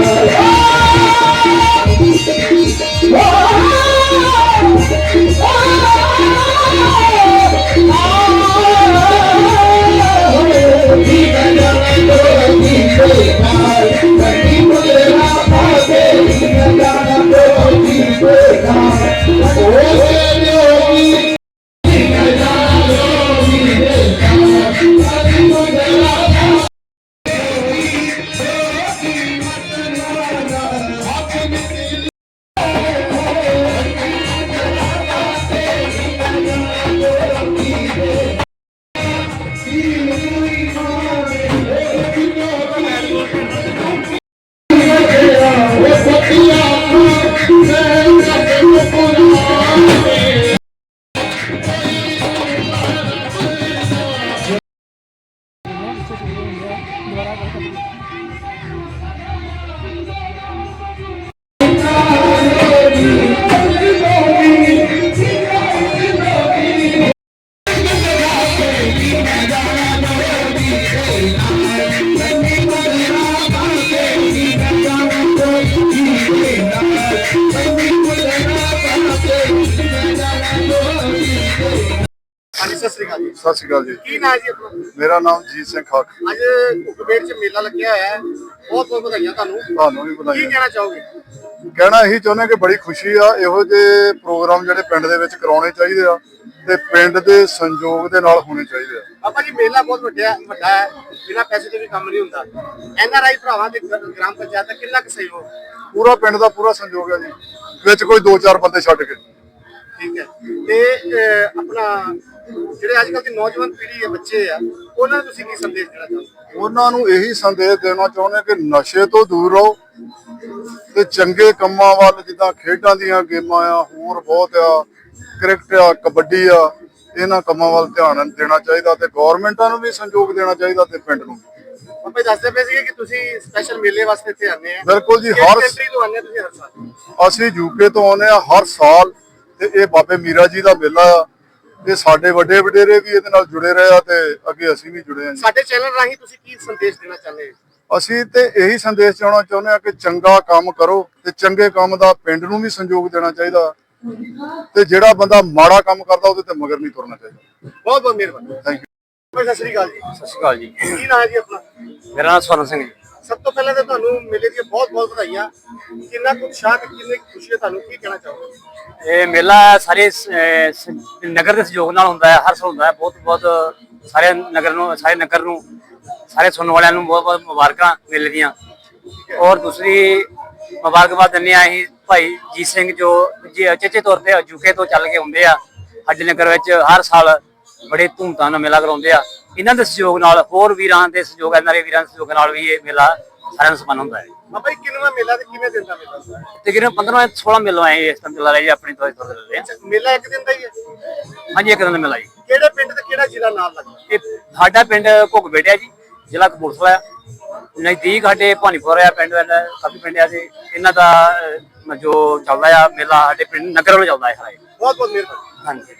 Oh, Sat Sri ਅਕਾਲ ਜੀ। ਸਤਿ ਸ਼੍ਰੀ ਅਕਾਲ ਜੀ। ਕੀ ਨਾਂ ਜੀ ਆਪਣਾ? ਮੇਰਾ ਨਾਮ ਜੀਤ ਸਿੰਘ ਖਾਕ। ਅੱਜ ਕੁਕਬੇੜ ਚ ਮੇਲਾ ਲੱਗਿਆ ਹੋਇਆ ਹੈ। ਬਹੁਤ ਬਹੁਤ ਵਧਾਈਆਂ ਤੁਹਾਨੂੰ। ਤੁਹਾਨੂੰ ਵੀ ਕੀ ਵਧਾਈਆਂ ਕਹਿਣਾ ਚਾਹੋਗੇ? ਕਹਿਣਾ ਇਹੀ ਚਾਹੁੰਦੇ ਕਿ ਬੜੀ ਖੁਸ਼ੀ ਆ ਇਹੋ ਜਿਹੇ ਪ੍ਰੋਗਰਾਮ ਜਿਹੜੇ ਪਿੰਡ ਦੇ ਵਿੱਚ ਕਰਾਉਣੇ ਚਾਹੀਦੇ ਆ ਤੇ ਪਿੰਡ ਦੇ ਸੰਯੋਗ ਦੇ ਨਾਲ ਹੋਣੇ ਚਾਹੀਦੇ ਆ। ਬਾਬਾ ਜੀ ਮੇਲਾ ਬਹੁਤ ਵੱਡਾ ਵੱਡਾ ਹੈ। ਬਿਨਾਂ ਪੈਸੇ ਦੇ ਵੀ ਕੰਮ ਨਹੀਂ ਹੁੰਦਾ। ਐਨ ਆਰ ਆਈ ਭਰਾਵਾਂ ਦੇ ਗ੍ਰਾਮ ਪੰਚਾਇਤ ਦਾ ਕਿੰਨਾ ਕੁ ਸਹਿਯੋਗ? ਪੂਰਾ ਪਿੰਡ ਦਾ ਪੂਰਾ ਸੰਯੋਗ ਆ ਜੀ। ਵਿੱਚ ਕੋਈ 2-4 ਬੰਦੇ ਛੱਡ ਕੇ। ਠੀਕ ਹੈ। ਤੇ ਅਹ, ਆਪਣਾ ਜਿਹੜੇ ਅੱਜ ਕੱਲ ਦੀ ਨੌਜਵਾਨ ਪੀੜ੍ਹੀ ਹੈ ਬੱਚੇ ਆ ਉਹਨਾਂ ਨੂੰ ਤੁਸੀਂ ਕੀ ਸੰਦੇਸ਼ ਦੇਣਾ ਚਾਹੋਗੇ? ਉਹਨਾਂ ਨੂੰ ਇਹੀ ਸੰਦੇਸ਼ ਦੇਣਾ ਚਾਹੁੰਦੇ ਕਿ ਨਸ਼ੇ ਤੋਂ ਦੂਰ ਰਹੋ ਤੇ ਚੰਗੇ ਕੰਮਾਂ ਵੱਲ ਜਿੱਦਾਂ ਖੇਡਾਂ ਦੀਆਂ ਗੇਮਾਂ ਆ ਹੋਰ ਬਹੁਤ ਆ ਕ੍ਰਿਕਟ ਆ ਕਬੱਡੀ ਆ ਇਹਨਾਂ ਕੰਮਾਂ ਵੱਲ ਧਿਆਨ ਦੇਣਾ ਚਾਹੀਦਾ ਤੇ ਗਵਰਨਮੈਂਟਾਂ ਨੂੰ ਵੀ ਸੰਯੋਗ ਦੇਣਾ ਚਾਹੀਦਾ ਤੇ ਪਿੰਡ ਨੂੰ। ਬਾਬਾ ਦੱਸਦੇ ਪਏ ਸੀਗੇ ਕਿ ਤੁਸੀਂ ਸਪੈਸ਼ਲ ਮੇਲੇ ਵਾਸਤੇ ਇੱਥੇ ਆਉਂਦੇ ਆ। ਬਿਲਕੁਲ ਜੀ, ਕਿਹੜੀ ਹਰ- ਕੰਟਰੀ ਤੋਂ ਆਉਂਦੇ ਆ ਤੁਸੀਂ ਹਰ ਸਾਲ? ਅਸੀਂ ਯੂਕੇ ਤੋਂ ਆਉਂਦੇ ਆ ਹਰ ਸਾਲ। ਤੇ ਇਹ ਬਾਬੇ ਮੀਰਾ ਜੀ ਦਾ ਮੇਲਾ ਆ। ਤੇ ਸਾਡੇ ਵੱਡੇ ਵਡੇਰੇ ਵੀ ਇਹਦੇ ਨਾਲ ਜੁੜੇ ਰਹੇ ਆ ਤੇ ਅੱਗੇ ਅਸੀਂ ਵੀ ਜੁੜੇ ਆ ਸਾਡੇ ਚੈਨਲ ਰਾਹੀਂ ਤੁਸੀਂ ਕੀ ਸੰਦੇਸ਼ ਦੇਣਾ ਚਾਹੁੰਦੇ ਹੋ? ਅਸੀਂ ਤੇ ਇਹੀ ਸੰਦੇਸ਼ ਚਾਉਣਾ ਚਾਹੁੰਦੇ ਆ ਕਿ ਚੰਗਾ ਕੰਮ ਕਰੋ ਤੇ ਚੰਗੇ ਕੰਮ ਦਾ ਪਿੰਡ ਨੂੰ ਵੀ ਸੰਯੋਗ ਦੇਣਾ ਚਾਹੀਦਾ। ਤੇ ਜਿਹੜਾ ਬੰਦਾ ਮਾੜਾ ਕੰਮ ਕਰਦਾ ਉਹਦੇ ਤੇ ਮਗਰ ਨਹੀਂ ਤੁਰਨਾ ਚਾਹੀਦਾ। ਬਹੁਤ ਬਹੁਤ ਮਿਹਰਬਾਨੀ। ਥੈਂਕ ਯੂ ਸਤਿ ਸ੍ਰੀ ਅਕਾਲ ਜੀ। ਸਤਿ ਸ਼੍ਰੀ ਅਕਾਲ ਜੀ। ਕੀ ਨਾਮ ਹੈ ਜੀ ਆਪਣਾ? ਮੇਰਾ ਨਾਮ ਸਵਰਨ ਸਿੰਘ ਜੀ। ਸਭ ਤੋਂ ਪਹਿਲਾਂ ਤਾਂ ਤੁਹਾਨੂੰ ਮੇਲੇ ਦੀਆਂ ਬਹੁਤ ਬਹੁਤ ਵਧਾਈਆਂ। ਕਿੰਨਾ ਕੁ ਉਤਸ਼ਾਹ ਤੇ ਕਿੰਨੀ ਖੁਸ਼ੀ ਹੈ ਤੁਹਾਨੂੰ ਕੀ ਕਹਿਣਾ ਚਾਹੋਗੇ? ਇਹ ਮੇਲਾ ਸਾਰੇ ਨਗਰ ਦੇ ਸਹਿਯੋਗ ਨਾਲ ਹੁੰਦਾ ਹੈ ਹਰ ਸਾਲ ਹੁੰਦਾ ਹੈ ਬਹੁਤ ਬਹੁਤ ਸਾਰੇ ਨਗਰ ਨੂੰ ਸਾਰੇ ਨਗਰ ਨੂੰ ਸਾਰੇ ਸੁਣਨ ਵਾਲਿਆਂ ਨੂੰ ਬਹੁਤ ਬਹੁਤ ਮੁਬਾਰਕਾਂ ਮੇਲੇ ਦੀਆਂ। ਔਰ ਦੂਸਰੀ ਮੁਬਾਰਕਬਾਦ ਦਿੰਦੇ ਆ ਅਸੀਂ ਭਾਈ ਜੀਤ ਸਿੰਘ ਜੋ ਜੀ- ਚੇਚੇ ਤੌਰ ਤੇ ਯੂਕੇ ਤੋਂ ਚੱਲ ਕੇ ਆਉਂਦੇ ਆ ਸਾਡੇ ਨਗਰ ਵਿੱਚ ਹਰ ਸਾਲ ਬੜੇ ਧੂਮਧਾਮ ਨਾਲ ਮੇਲਾ ਕਰਾਉਂਦੇ ਆ। ਇਹਨਾਂ ਦੇ ਸਹਿਯੋਗ ਨਾਲ ਹੋਰ ਵੀਰਾਂ ਦੇ ਸਹਿਯੋਗ ਐਨਆਰਏ ਵੀਰਾਂ ਦੇ ਸਹਿਯੋਗ ਨਾਲ ਵੀ ਇਹ ਮੇਲਾ ਸਾਰਿਆਂ ਨੂੰ ਸੰਪੰਨ ਹੁੰਦਾ ਹੈ। ਬਾਬਾ ਜੀ ਕਿੰਨਵਾਂ ਮੇਲਾ ਤੇ ਕਿਵੇਂ ਦਿਨ ਦਾ ਮੇਲਾ ਤਕਰੀਬਨ 15 16 ਮੇਲੋਂ ਆਏ ਇਸ ਤਰ੍ਹਾਂ ਮੇਲਾ ਲਈ ਆਪਣੀ ਤੋਂ ਤੋਂ ਮੇਲਾ ਇੱਕ ਦਿਨ ਦਾ ਹੀ ਹੈ? ਹਾਂਜੀ ਇੱਕ ਦਿਨ ਦਾ ਮੇਲਾ ਜੀ। ਕਿਹੜੇ ਪਿੰਡ ਤੇ ਕਿਹੜਾ ਜ਼ਿਲ੍ਹਾ ਨਾਲ ਲੱਗਦਾ? ਇਹ ਸਾਡਾ ਪਿੰਡ ਘੁੱਗ ਬੇਟਿਆ ਜੀ ਜ਼ਿਲ੍ਹਾ ਕਪੂਰਥਲਾ ਨਜ਼ਦੀਕ ਸਾਡੇ ਭਾਨੀਪੁਰ ਆ ਪਿੰਡ ਇਹਨਾਂ ਕਾਫੀ ਪਿੰਡ ਆ ਤੇ ਇਹਨਾਂ ਦਾ ਜੋ ਚੱਲਦਾ ਆ ਮੇਲਾ ਸਾਡੇ ਪਿੰਡ ਨਗਰ ਵੱਲੋਂ ਚੱਲਦਾ ਹੈ ਸਾਰਾ। ਬਹੁਤ ਬਹੁਤ ਮਿਹਰਬਾਨੀ। ਹਾਂਜੀ।